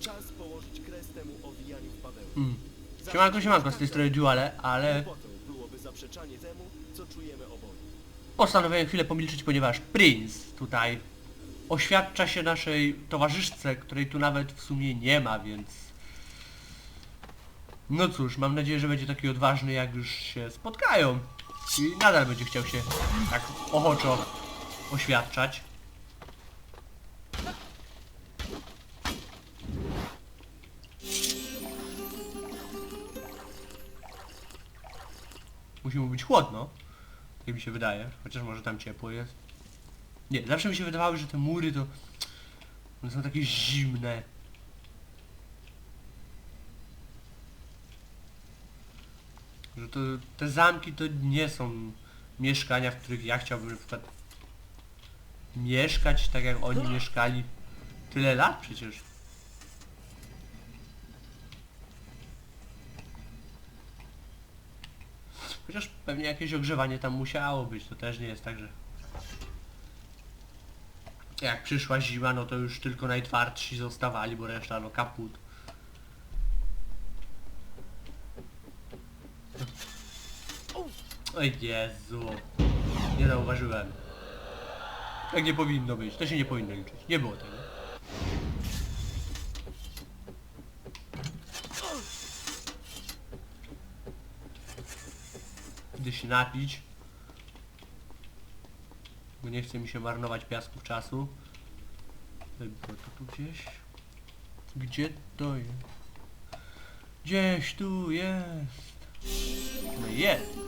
Czas położyć kres temu owijaniu w bawełnę. Mm. Siemanko, siemanko, z tej strony Duale, ale Głupotą byłoby zaprzeczanie temu, co czujemy oboje. postanowiłem chwilę pomilczeć, ponieważ Prince tutaj oświadcza się naszej towarzyszce, której tu nawet w sumie nie ma, więc... No cóż, mam nadzieję, że będzie taki odważny, jak już się spotkają. I nadal będzie chciał się tak ochoczo oświadczać. Musi mu być chłodno. Tak mi się wydaje. Chociaż może tam ciepło jest. Nie, zawsze mi się wydawało, że te mury to... One są takie zimne. Że to te zamki to nie są mieszkania, w których ja chciałbym na przykład mieszkać tak jak oni mieszkali tyle lat przecież. Chociaż pewnie jakieś ogrzewanie tam musiało być, to też nie jest tak, że... Jak przyszła zima, no to już tylko najtwardsi zostawali, bo reszta no kaput. Oj Jezu. Nie zauważyłem. Tak nie powinno być. To się nie powinno liczyć. Nie było tego. Idę się napić. Bo nie chce mi się marnować piasków czasu. Było to tu gdzieś? Gdzie to jest? Gdzieś tu jest. No jest.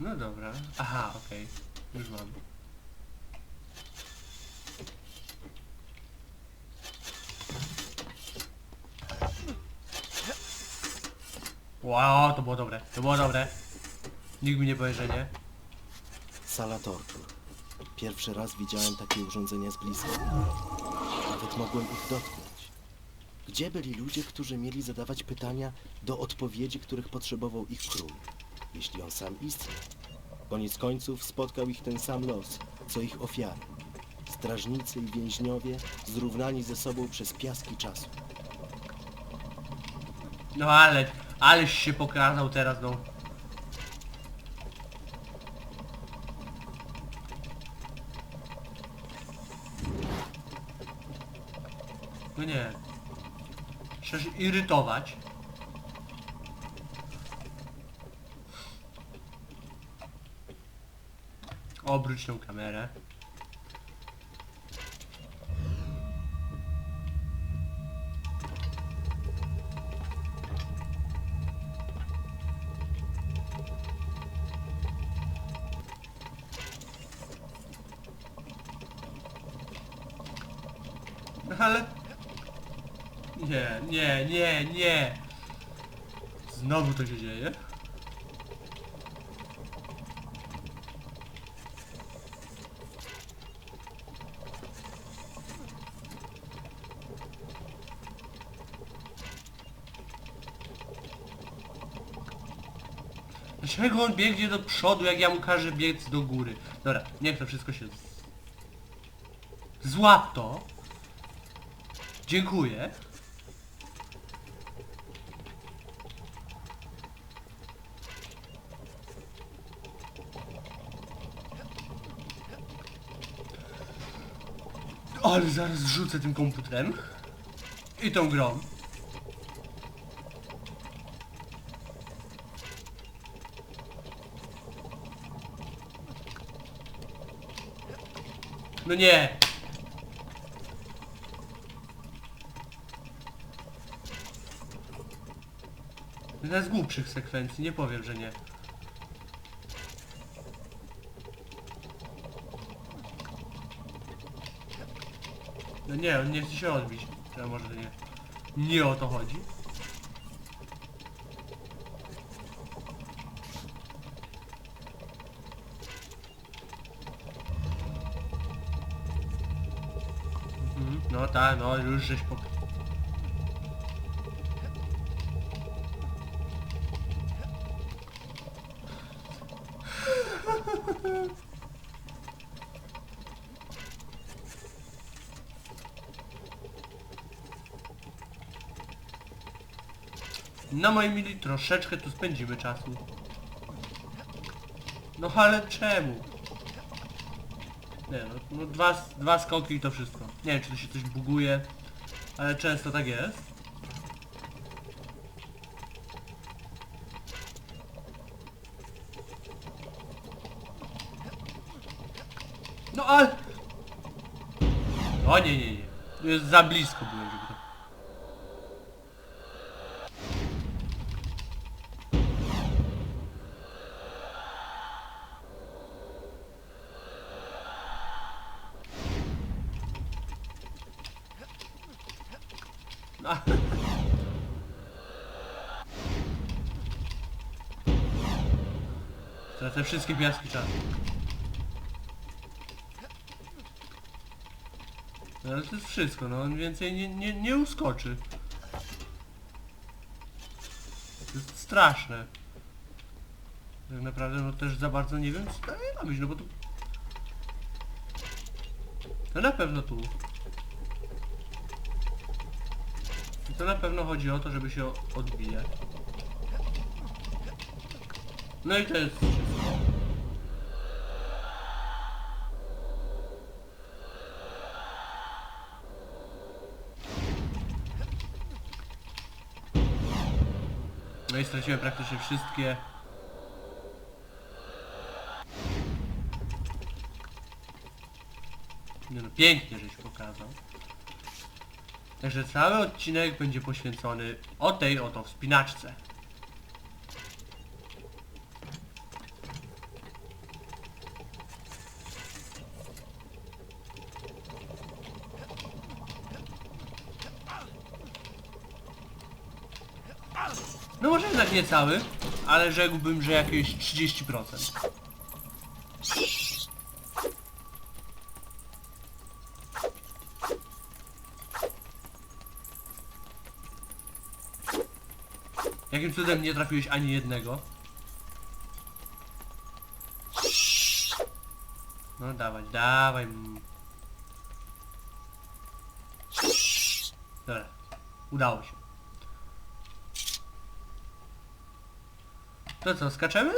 No dobra. Aha, okej. Już mam. Wow, to było dobre. To było dobre. Nikt mi nie powie, że nie. Sala tortur. Pierwszy raz widziałem takie urządzenia z bliska. Nawet mogłem ich dotknąć. Gdzie byli ludzie, którzy mieli zadawać pytania do odpowiedzi, których potrzebował ich król, jeśli on sam istniał? Koniec końców spotkał ich ten sam los, co ich ofiary. Strażnicy i więźniowie zrównani ze sobą przez piaski czasu. No ale, aleś się pokazał teraz, no. No nie. Chcesz irytować. Obróć tą kamerę. No ale... Nie, nie, nie, nie. Znowu to się dzieje. Dlaczego on biegnie do przodu, jak ja mu każę biec do góry? Dobra, niech to wszystko się... z- Złap to. Dziękuję. Ale zaraz rzucę tym komputerem. I tą grą. No nie! Jedna z głupszych sekwencji, nie powiem, że nie. No nie, on nie chce się odbić. To może nie. Nie o to chodzi. Mhm, no tak, no już żeś pok... No moi mili, troszeczkę tu spędzimy czasu. No ale czemu? Nie no, no dwa, dwa skoki i to wszystko. Nie wiem czy to się coś buguje, ale często tak jest. No ale... O nie, nie, nie. Jest za blisko byłem, żeby to... No. Tracę wszystkie piaski czasu. No ale to jest wszystko, no on więcej nie, nie, nie uskoczy. To jest straszne. Tak naprawdę no też za bardzo nie wiem co dalej robić, no bo to... To na pewno tu. I to na pewno chodzi o to, żeby się odbijać. No i to jest wszystko. No i straciłem praktycznie wszystkie. Nie no, pięknie żeś pokazał. Także cały odcinek będzie poświęcony o tej oto wspinaczce. No może jednak nie cały, ale rzekłbym, że jakieś 30%. Jakim cudem nie trafiłeś ani jednego? No dawaj, dawaj. Dobra, udało się. To co, skaczemy?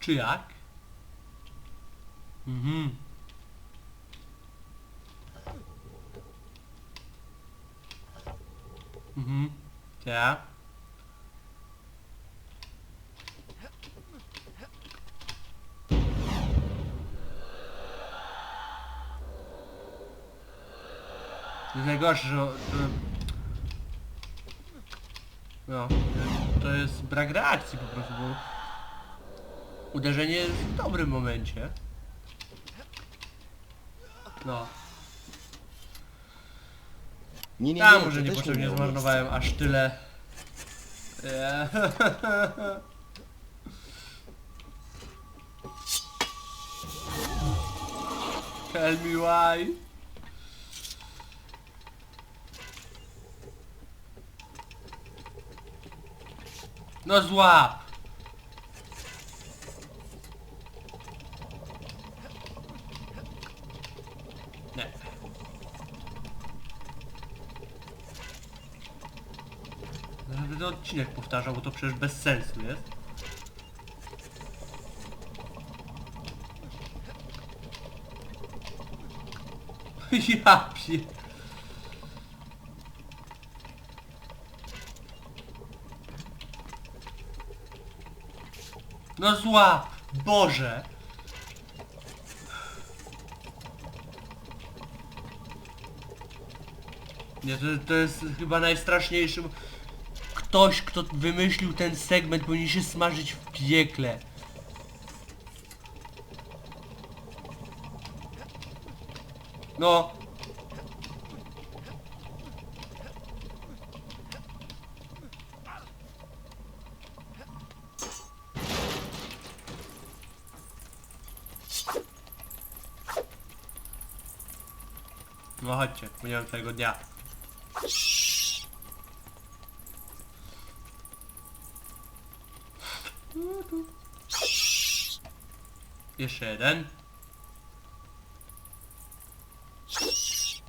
Czy jak? Mhm. Mhm. Ja. To jest najgorsze, że... no, to jest brak reakcji po prostu, bo uderzenie jest w dobrym momencie. No, Nie, nie, tam nie, może to też niepotrzebnie miało zmarnowałem aż tyle. Eee. Tell me why. No złap! Nie. Ten odcinek powtarzał, bo to przecież bez sensu jest. Ja pie... No złap! Boże! Nie, to, to jest chyba najstraszniejszy... Ktoś, kto wymyślił ten segment, powinien się smażyć w piekle. No. Chodźcie, mam całego dnia. Jeszcze jeden.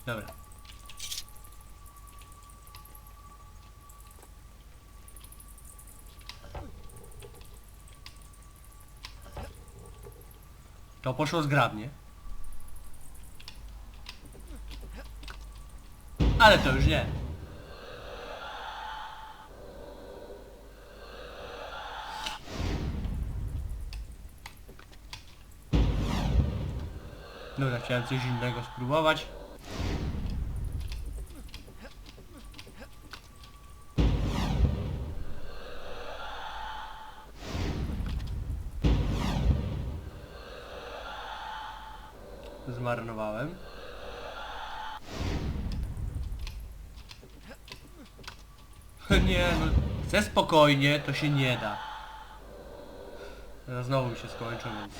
Dobra. To poszło zgrabnie. Ale to już nie. Dobra, chciałem coś innego spróbować. Zmarnowałem. Nie no, chcę spokojnie, to się nie da. Teraz znowu mi się skończą, więc...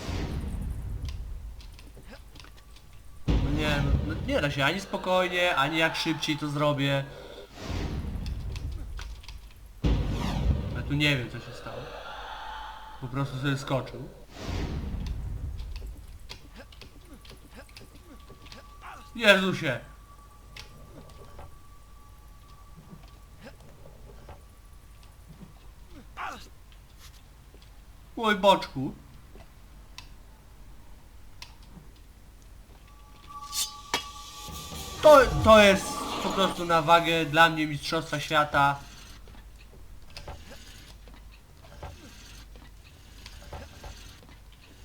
No nie, no, no nie da się ani spokojnie, ani jak szybciej to zrobię. Ja tu nie wiem co się stało. Po prostu sobie skoczył. Jezusie! Oj boczku. To, to jest po prostu na wagę dla mnie Mistrzostwa Świata.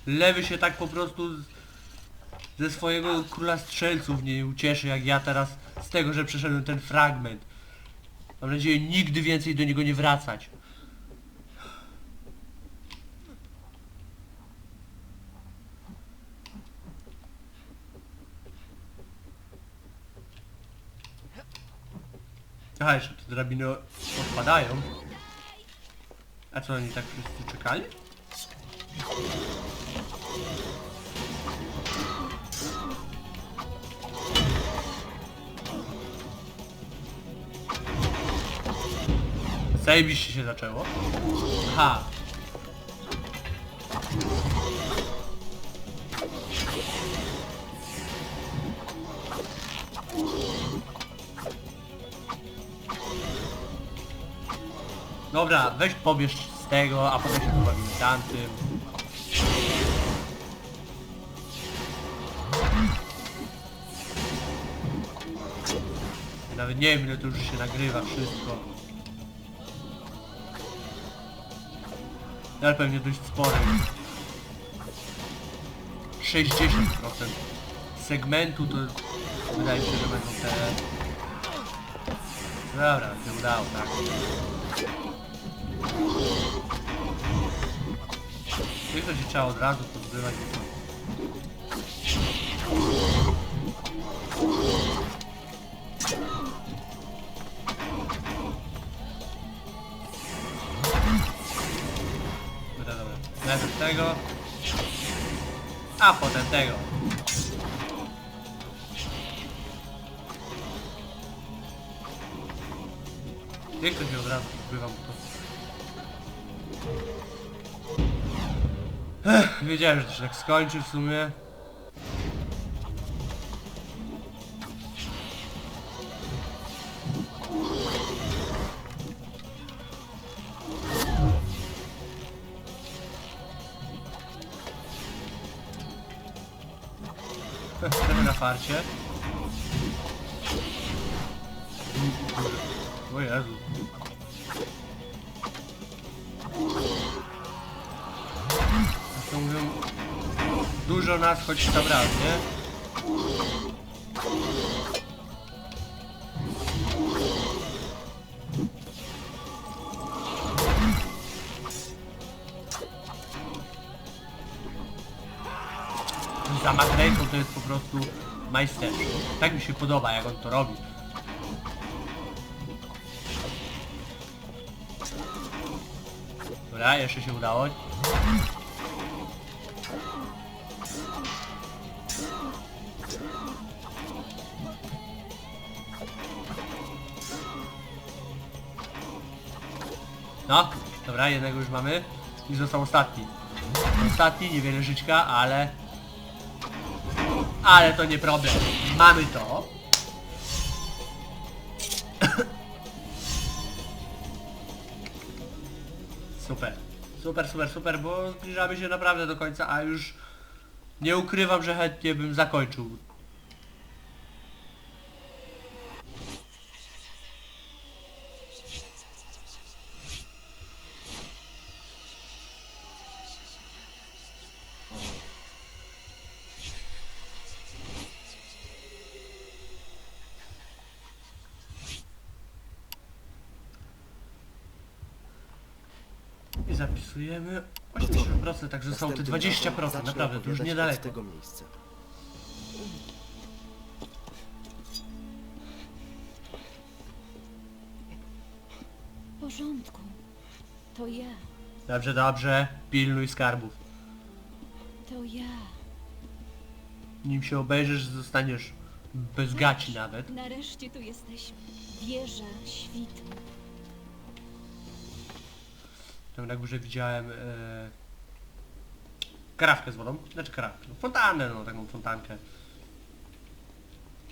Lewy się tak po prostu z, ze swojego króla strzelców nie ucieszy jak ja teraz z tego, że przeszedłem ten fragment. Mam nadzieję nigdy więcej do niego nie wracać. Aha, jeszcze te drabiny odpadają. A co, oni tak wszyscy czekali? Zajebiście się zaczęło. Aha. Dobra, weź pobierz z tego, a potem się pobawimy tamtym. Nawet nie wiem ile to już się nagrywa wszystko. Ale pewnie dość spore. 60% segmentu to wydaje się, że będą te... Dobra, się udało, tak. To się trzeba od razu to- Dobra, dobra. Najpierw tego. A potem tego. Niech to się od razu pozbywa, bo to... Ech, wiedziałem, że to się tak skończy w sumie. Trochę na farcie. O Jezu. Nas choć tam raz, nie? Zamach ręką to jest po prostu majsterszty. Tak mi się podoba, jak on to robi. Dobra, jeszcze się udało. No, dobra, jednego już mamy. I został ostatni. Ostatni, niewiele żyćka, ale... Ale to nie problem. Mamy to. Super. Super, super, super, bo zbliżamy się naprawdę do końca, a już nie ukrywam, że chętnie bym zakończył. I zapisujemy 80%, także są te Następnym 20%, razem zacznę naprawdę, to już niedaleko. od tego miejsca. W porządku. To ja. Dobrze, dobrze, pilnuj skarbów. To ja. Nim się obejrzysz, zostaniesz bez gaci nawet. Nareszcie tu jesteśmy. Wieża świtu. Tam na górze widziałem e, z wodą. Znaczy karawkę, no, fontannę, no taką fontankę.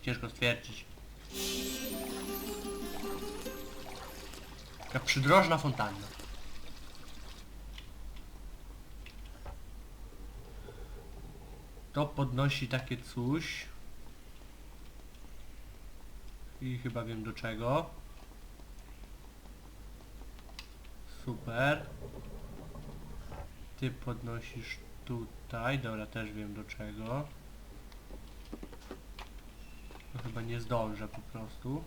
Ciężko stwierdzić. Taka przydrożna fontanna. To podnosi takie coś. I chyba wiem do czego. Super. Ty podnosisz tutaj. Dobra, też wiem do czego. No chyba nie zdążę po prostu.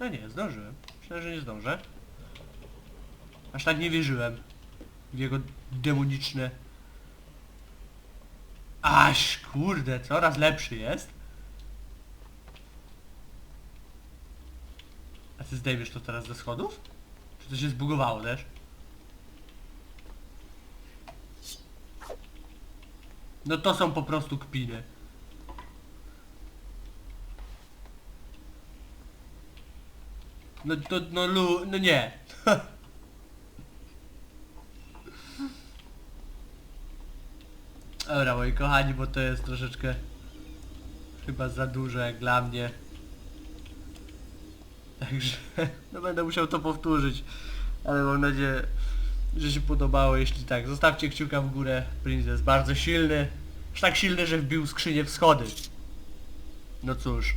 No nie, zdążyłem. Myślę, że nie zdążę. Aż tak nie wierzyłem w jego demoniczne... Aś, kurde, coraz lepszy jest. Ty zdejmiesz to teraz ze schodów? Czy to się zbugowało też? No to są po prostu kpiny. No to, no lu, no nie. Dobra moi kochani, bo to jest troszeczkę chyba za dużo jak dla mnie. Także no będę musiał to powtórzyć. Ale mam nadzieję, że się podobało. Jeśli tak, zostawcie kciuka w górę. Prince jest bardzo silny. Aż tak silny, że wbił skrzynię w schody. No cóż.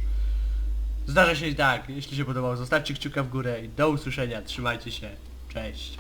Zdarza się i tak. Jeśli się podobało, zostawcie kciuka w górę i do usłyszenia. Trzymajcie się. Cześć.